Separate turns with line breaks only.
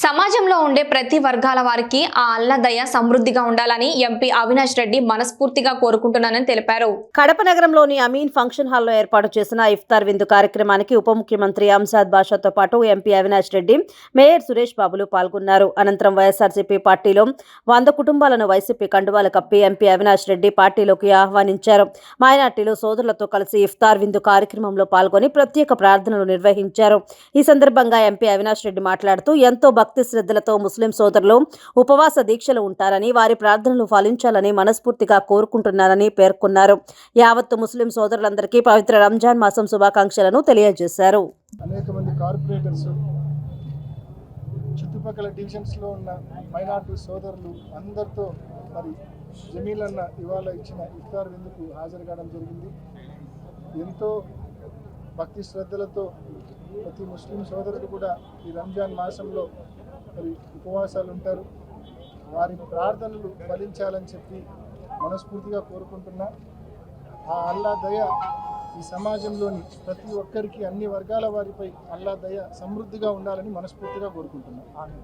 సమాజంలో ఉండే ప్రతి వర్గాల వారికి ఆ అల్లదయ సమృద్ధిగా ఉండాలని ఎంపీ అవినాష్ రెడ్డి మనస్ఫూర్తిగా కోరుకుంటున్నానని తెలిపారు.
కడప నగరంలోని అమీన్ ఫంక్షన్ హాల్లో ఏర్పాటు చేసిన ఇఫ్తార్ విందు కార్యక్రమానికి ఉప ముఖ్యమంత్రి అంసాద్ బాషాతో పాటు ఎంపీ అవినాష్ రెడ్డి మేయర్ సురేష్ బాబులు పాల్గొన్నారు. అనంతరం వైఎస్ఆర్సీపీ పార్టీలో వంద కుటుంబాలను వైసీపీ కండువాలు కప్పి ఎంపీ అవినాష్ రెడ్డి పార్టీలోకి ఆహ్వానించారు. మైనార్టీలు సోదరులతో కలిసి ఇఫ్తార్ విందు కార్యక్రమంలో పాల్గొని ప్రత్యేక ప్రార్థనలు నిర్వహించారు. ఈ సందర్భంగా ఎంపీ అవినాష్ రెడ్డి మాట్లాడుతూ ఎంతో భక్తి శ్రద్ధలతో ముస్లిం సోదరులు ఉపవాస దీక్షలు ఉంటారని వారి ప్రార్థనలు ఫలించాలని మనస్ఫూర్తిగా కోరుకుంటున్నారని పేర్కొన్నారు. యావత్తు ముస్లిం సోదరులందరికీ పవిత్ర రంజాన్ మాసం శుభాకాంక్షలను తెలియజేశారు.
అనేక మంది కార్పొరేటర్స్ చుట్టుపక్కల డివిజన్స్లో ఉన్న మైనార్టీ సోదరులు అందరితో మరి జమీల్ అన్న ఇవాళ ఇచ్చిన ఇఫ్తార్ విందుకు హాజరు కావడం జరిగింది? ఎంతో భక్తి శ్రద్ధలతో ప్రతి ముస్లిం సోదరులు కూడా ఈ రంజాన్ మాసంలో మరి ఉపవాసాలు ఉంటారు. వారి ప్రార్థనలు ఫలించాలని చెప్పి మనస్ఫూర్తిగా కోరుకుంటున్నా. ఆ అల్లా దయ ఈ సమాజంలోని ప్రతి ఒక్కరికి అన్ని వర్గాల వారిపై అల్లా దయ సమృద్ధిగా ఉండాలని మనస్ఫూర్తిగా కోరుకుంటున్నాను